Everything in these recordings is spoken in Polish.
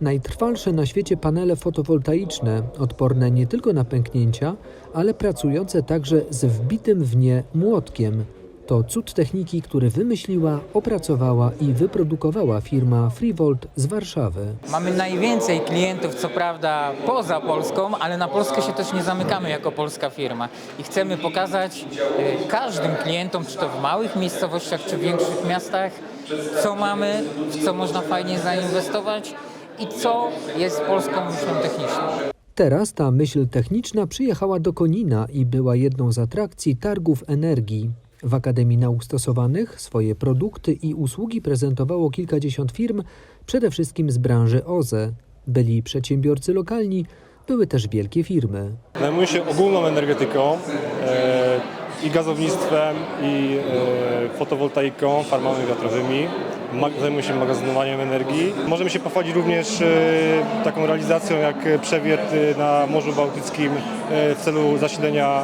Najtrwalsze na świecie panele fotowoltaiczne, odporne nie tylko na pęknięcia, ale pracujące także z wbitym w nie młotkiem. To cud techniki, który wymyśliła, opracowała i wyprodukowała firma Freevolt z Warszawy. Mamy najwięcej klientów, co prawda poza Polską, ale na Polskę się też nie zamykamy jako polska firma. I chcemy pokazać e, każdym klientom, czy to w małych miejscowościach, czy w większych miastach, co mamy, w co można fajnie zainwestować i co jest polską myślą techniczną. Teraz ta myśl techniczna przyjechała do Konina i była jedną z atrakcji targów energii. W Akademii Nauk Stosowanych swoje produkty i usługi prezentowało kilkadziesiąt firm, przede wszystkim z branży OZE. Byli przedsiębiorcy lokalni, były też wielkie firmy. Zajmuję się ogólną energetyką e, i gazownictwem, i e, fotowoltaiką, farmami wiatrowymi. Ma, zajmuję się magazynowaniem energii. Możemy się pochwalić również e, taką realizacją jak przewiert e, na Morzu Bałtyckim e, w celu zasilenia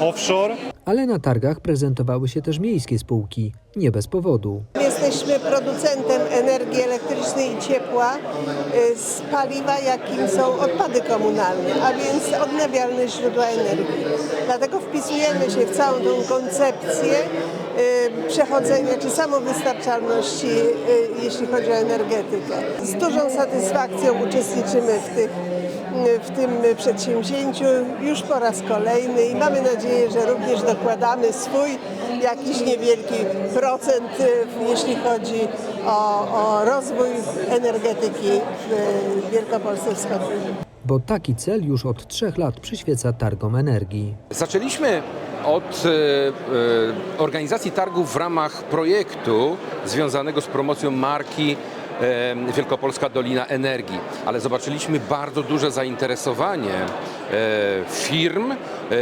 offshore. Ale na targach prezentowały się też miejskie spółki, nie bez powodu. Jesteśmy producentem energii elektrycznej i ciepła y, z paliwa, jakim są odpady komunalne, a więc odnawialne źródła energii. Dlatego wpisujemy się w całą tą koncepcję y, przechodzenia czy samowystarczalności, y, jeśli chodzi o energetykę. Z dużą satysfakcją uczestniczymy w tych w tym przedsięwzięciu już po raz kolejny i mamy nadzieję, że również dokładamy swój jakiś niewielki procent, y, jeśli chodzi o, o rozwój energetyki w Wielkopolsce Wschodniej. Bo taki cel już od trzech lat przyświeca targom energii. Zaczęliśmy od e, e, organizacji targów w ramach projektu związanego z promocją marki Wielkopolska Dolina Energii, ale zobaczyliśmy bardzo duże zainteresowanie e, firm, e,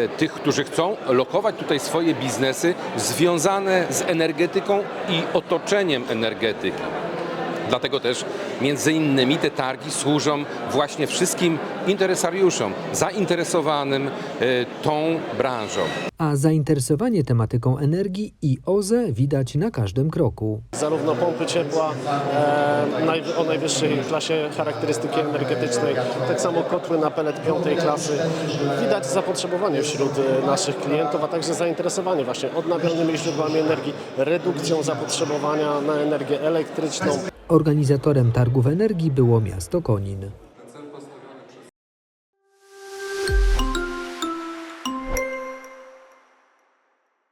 tych, którzy chcą lokować tutaj swoje biznesy związane z energetyką i otoczeniem energetyki. Dlatego też między innymi te targi służą właśnie wszystkim interesariuszom zainteresowanym e, tą branżą. A zainteresowanie tematyką energii i OZE widać na każdym kroku. zarówno pompy ciepła e, o najwyższej klasie charakterystyki energetycznej, tak samo kotły na pelet piątej klasy. Widać zapotrzebowanie wśród e, naszych klientów, a także zainteresowanie właśnie odnawialnymi źródłami energii, redukcją zapotrzebowania na energię elektryczną. Organizatorem targów energii było miasto Konin.